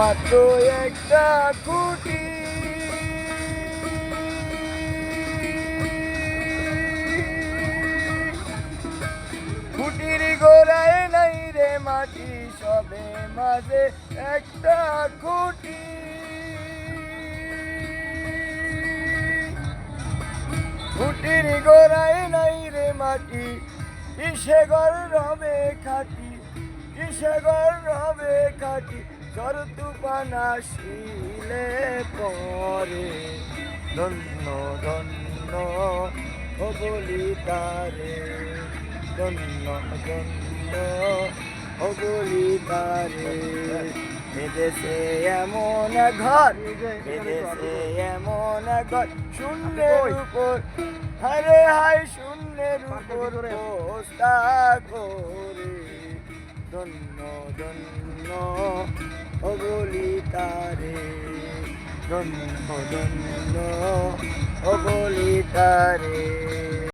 মাত্র একটা কুটি কুটির গোড়ায় নাই রে মাটি, সবে মাঝে একটা খুঁটি। কুটির গোড়ায় নাই রে মাটি, কিসে গর রবে খাটি, কিসে গর রবে খাটি। চর তুপানা শিলে পরে ধন্য ধন্য ও বলি তারে। ধন্য ধন্য ও বলি তারে। এদেশে এমন ঘর এদেশে এমন ঘর শূন্যের উপর হারে হায় শূন্যের উপর পোস্তা করে। ধন্য ধন্য ও বলি তারে ধন্য ধন্য ও বলি তারে